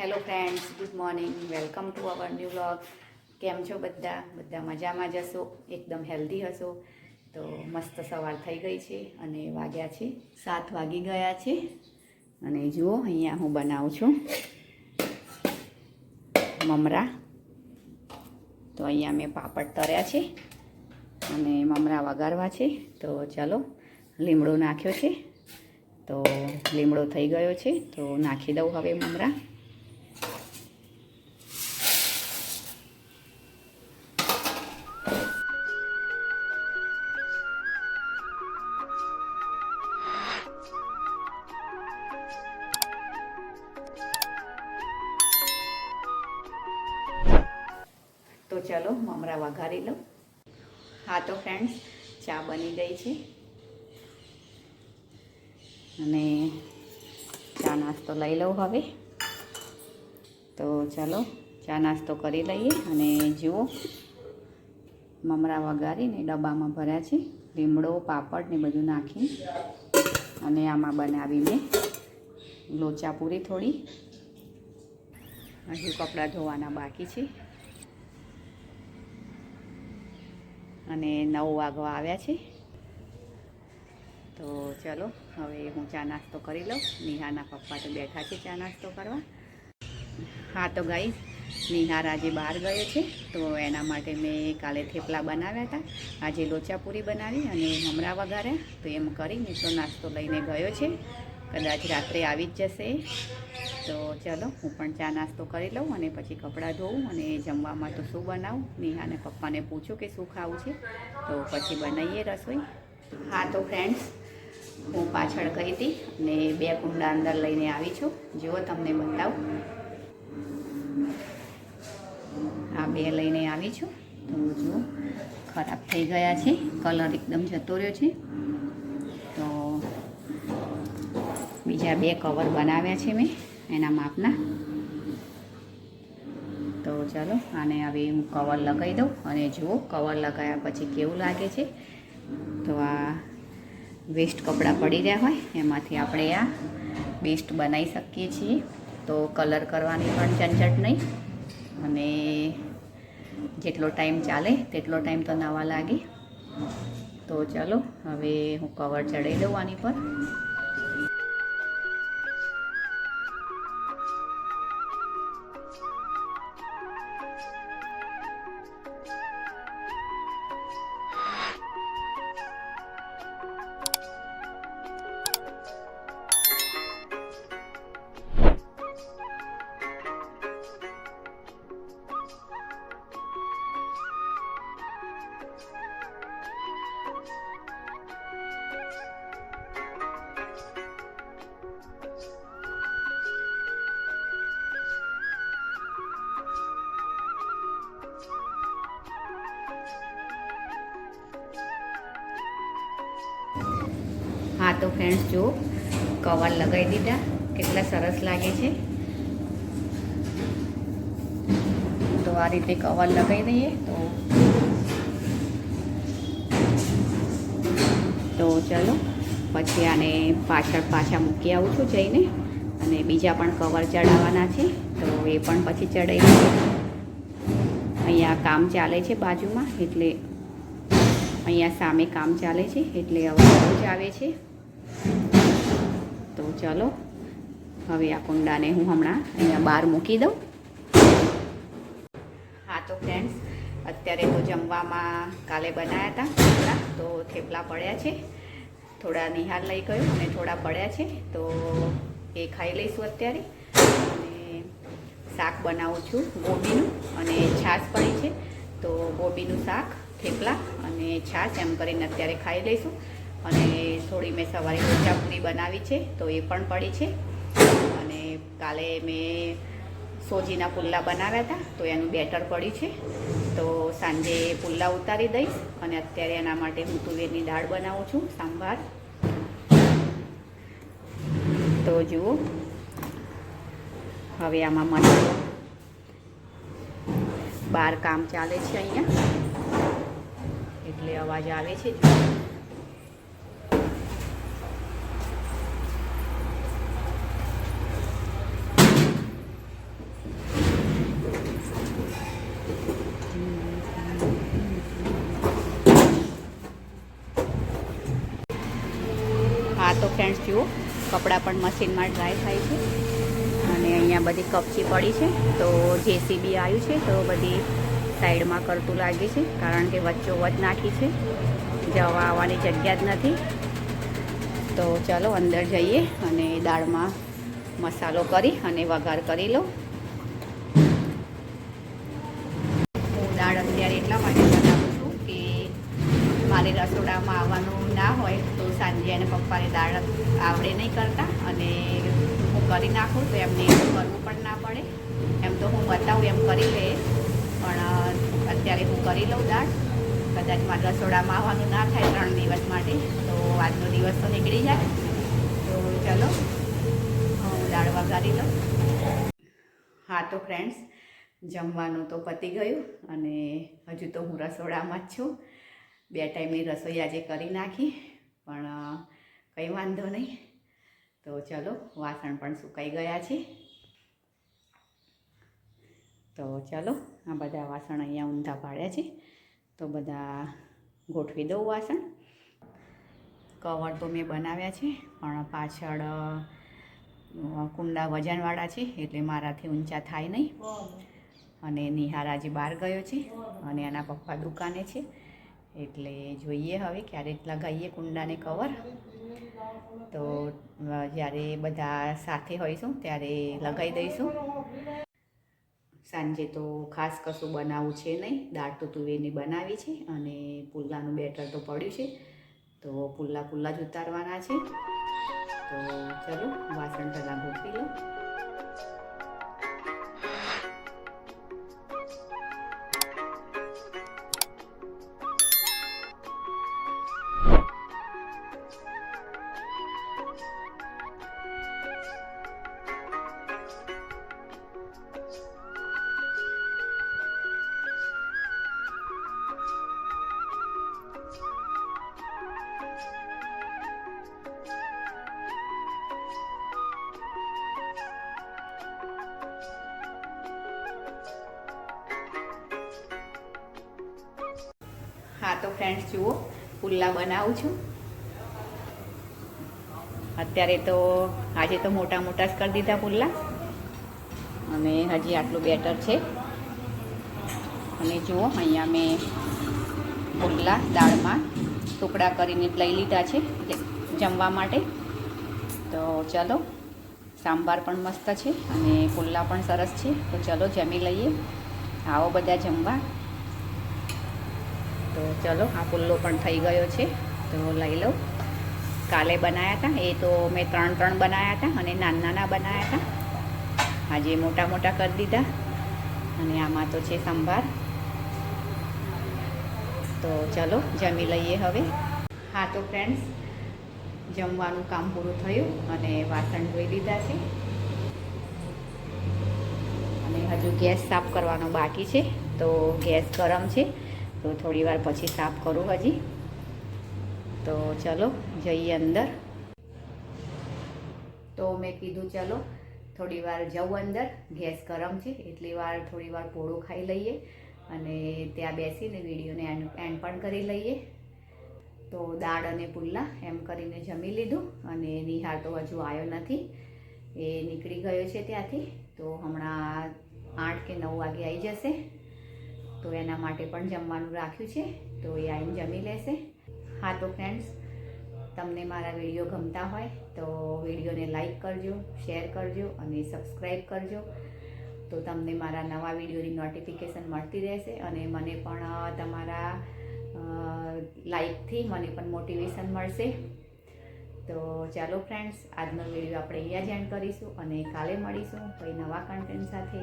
Hello friends good morning welcome to our new vlog કેમ છો બધા? બધા મજામાં જ હશો? એકદમ હેલ્ધી હશો? તો મસ્ત સવાર થઈ ગઈ છે અને વાગ્યા છે. સાત વાગી ગયા છે. અને જુઓ, અહીંયા હું બનાવું છું. મમરા. તો અહીંયા મેં પાપડ તર્યા છે અને મમરા વગાડવા છે. તો ચાલો, લીમડો નાખ્યો છે. તો લીમડો થઈ ગયો છે. તો નાખી દઉં હવે મમરા. ચલો મમરા વઘારી લઉં. હા તો ફ્રેન્ડ્સ ચા બની ગઈ છે. અને ચા નાસ્તો લઈ લઉં હવે. તો ચાલો, ચા નાસ્તો કરી લઈએ અને જુઓ મમરા વઘારીને ડબ્બામાં ભર્યા છે. લીમડો, પાપડ ને બધું નાખી અને આમાં બનાવીને લોચા પૂરી થોડી. હજુ કપડાં ધોવાના બાકી છે. અને નવ વાગવા આવ્યા છે. તો ચલો, હવે હું ચા નાસ્તો કરી લઉં. નિહારના પપ્પા તો બેઠા છે ચા નાસ્તો કરવા. હા, તો ગાઈ નિહાર આજે બહાર ગયો છે. તો એના માટે મેં કાલે થેપલા બનાવ્યા હતા. આજે લોચાપુરી બનાવી અને હમણાં વઘાર્યા. તો એમ કરીને તો નાસ્તો લઈને ગયો છે. કદાચ રાત્રે આવી જ જશે. તો ચલો, હું પણ ચા નાસ્તો કરી લઉં અને પછી કપડાં ધોઉં અને જમવામાં તો શું બનાવું? નેહાને પપ્પાને પૂછું કે શું ખાવું છે? તો પછી બનાવીએ રસોઈ. હા, તો ફ્રેન્ડ્સ હું પાછળ ગઈ હતી અને બે કુંડા અંદર લઈને આવી છું. જુઓ, તમને બતાવું. આ બે લઈને આવી છું. તો જુઓ, ખરાબ થઈ ગયા છે. કલર એકદમ જતો રહ્યો છે તો બીજા બે કવર બનાવ્યા છે મેં, એના માપના. તો ચાલો, આને હવે હું કવર લગાવી દઉં અને જુઓ કવર લગાવ્યા પછી કેવું લાગે છે. તો આ વેસ્ટ કપડાં પડી રહ્યા હોય, એમાંથી આપણે આ બેસ્ટ બનાવી શકીએ છીએ. તો કલર કરવાની પણ ઝંઝટ નહીં. અને જેટલો ટાઈમ ચાલે, તેટલો ટાઈમ તો નવા લાગે. તો ચાલો, હવે હું કવર ચડાવી દઉં આની પર. હા, તો ફ્રેન્ડ્સ જો કવર લગાવી દીધા. કેટલા સરસ લાગે છે. તો આ રીતે કવર લગાવી દઈએ. તો તો ચલો, પછી આને પાછળ પાછા મૂકી આવું છું જઈને. અને બીજા પણ કવર ચડાવવાના છે. તો એ પણ પછી ચડાવી અહીંયા કામ ચાલે છે બાજુમાં, એટલે અહીંયા સામે કામ ચાલે છે, એટલે અવાજ આવે છે. તો ચલો, હવે આ કુંડાને હું હમણાં અહીંયા બહાર મૂકી દઉં. હા, તો ફ્રેન્ડ્સ અત્યારે તો જમવામાં કાલે બનાવ્યા હતા થેપલા, તો થેપલા પડ્યા છે. થોડા નિહાર લઈ ગયો અને થોડા પડ્યા છે, તો એ ખાઈ લઈશું અત્યારે. અને શાક બનાવું છું, ગોબીનું, અને છાશ પડી છે. તો ગોબીનું શાક, થેપલા અને છાશ એમ કરીને અત્યારે ખાઈ લઈશું. અને થોડી મેં સવારે પૂરી બનાવી છે, તો એ પણ પડી છે. અને કાલે મેં સોજીના પુલ્લા બનાવ્યા હતા, તો એનું બેટર પડ્યું છે. તો સાંજે પુલ્લા ઉતારી દઈશ અને અત્યારે એના માટે હું તુવેરની દાળ બનાવું છું, સાંભાર. તો જુઓ. હવે આમાં મસાલો બહાર કામ ચાલે છે અહીંયા. એટલે અવાજ આવે છે જુઓ ફ્રેન્ડ્સ જુઓ, કપડાં પણ મશીનમાં ડ્રાય થાય છે. અને અહીંયા બધી કપચી પડી છે, તો જેસીબી આવ્યું છે, તો બધી સાઈડમાં કરતું લાગે છે, કારણ કે વચ્ચોવચ નાખી છે. જવા આવવાની જગ્યા જ નથી. તો ચાલો અંદર જઈએ અને દાળમાં મસાલો કરી અને વઘાર કરી લો. હું દાળ અત્યારે એટલા માટે બનાવું છું કે મારે રસોડામાં આવવાનું ના હોય તો સાંજે એને પપ્પાને દાળ આવડે નહીં કરતા અને હું કરી નાખું તો એમને એવું કરવું પણ ના પડે. એમ તો હું બતાવું, એમ કરી લે. પણ અત્યારે હું કરી લઉં દાળ. કદાચ મારે રસોડામાં આવવાનું ના થાય ત્રણ દિવસ માટે, તો આજનો દિવસ તો નીકળી જાય. તો ચલો, હું દાળ વઘારી લઉં. હા તો ફ્રેન્ડ્સ જમવાનું તો પતી ગયું અને હજુ તો હું રસોડામાં જ છું. બે ટાઈમની રસોઈ આજે કરી નાખી. પણ કંઈ વાંધો નહીં. તો ચલો વાસણ પણ સુકાઈ ગયા છે. તો ચલો આ બધા વાસણ અહીંયા ઊંધા પાડ્યા છે. તો બધા ગોઠવી દઉં વાસણ. કવર તો મેં બનાવ્યા છે પણ પાછળ કુંડા વજનવાળા છે એટલે મારાથી ઊંચા થાય નહીં. અને નિહાર આજે બહાર ગયો છે અને એના પપ્પા દુકાને છે. એટલે જોઈએ હવે ક્યારે લગાવીએ કુંડાને કવર તો જ્યારે બધા સાથે હોઈશું ત્યારે લગાવી દઈશું. સાંજે તો ખાસ કશું બનાવવું છે નહીં. દાળ તો તુવેરની બનાવી છે અને પુલ્લાનું બેટર તો પડ્યું છે. તો પુલ્લા પુલ્લા જ ઉતારવાના છે. તો ચલો વાસણ પહેલાં ગોઠવી લો તો ફ્રેન્ડ્સ જુઓ, પુલ્લા બનાવું છું. અત્યારે તો આજે તો મોટા મોટા જ કરી દીધા પુલ્લા. અને હજી આટલું બેટર છે. અને જુઓ, અહીંયા મેં પુલ્લા, દાળમાં ટુકડા કરીને લઈ લીધા છે જમવા માટે. તો ચલો, સાંભાર પણ મસ્ત છે અને પુલ્લા પણ સરસ છે. તો ચલો, જમી લઈએ. આવો બધા જમવા. તો ચલો, આ પુલ્લો પણ થઈ ગયો છે. તો લઈ લઉં. કાલે બનાવ્યા હતા એ તો મેં ત્રણ ત્રણ બનાવ્યા હતા અને નાના નાના બનાવ્યા હતા આજે મોટા મોટા કરી દીધા. અને આમાં તો છે સંભાર. તો ચલો, જમી લઈએ હવે. હા, તો ફ્રેન્ડ્સ જમવાનું કામ પૂરું થયું અને વાસણ ધોઈ દીધા છે. અને હજુ ગેસ સાફ કરવાનો બાકી છે. તો ગેસ ગરમ છે. તો થોડી વાર પછી સાફ કરું હજી. તો ચલો, જઈએ અંદર. તો મેં કીધું ચલો, થોડી વાર જવું અંદર. ગેસ ગરમ છે, એટલી વાર થોડી વાર પોળું ખાઈ લઈએ અને ત્યાં બેસીને વિડીયોને એન્ડ પણ કરી લઈએ. તો દાળ અને પુલ્લા એમ કરીને જમી લીધું અને નિહાર તો હજુ આવ્યો નથી. એ નીકળી ગયો છે ત્યાંથી. તો હમણાં આઠ કે નવ વાગે આવી જશે. તો એના માટે પણ જમવાનું રાખ્યું છે. તો એ આવીને જમી લેશે. હા, તો ફ્રેન્ડ્સ તમને મારા વીડિયો ગમતા હોય તો વિડીયોને લાઈક કરજો શેર કરજો અને સબસ્ક્રાઈબ કરજો. તો તમને મારા નવા વિડીયોની નોટિફિકેશન મળતી રહેશે અને મને પણ તમારા લાઈકથી મને પણ મોટિવેશન મળશે. તો ચાલો ફ્રેન્ડ્સ આજનો વીડિયો આપણે અહીંયા જ એન્ડ કરીશું અને કાલે મળીશું કોઈ નવા કન્ટેન્ટ સાથે.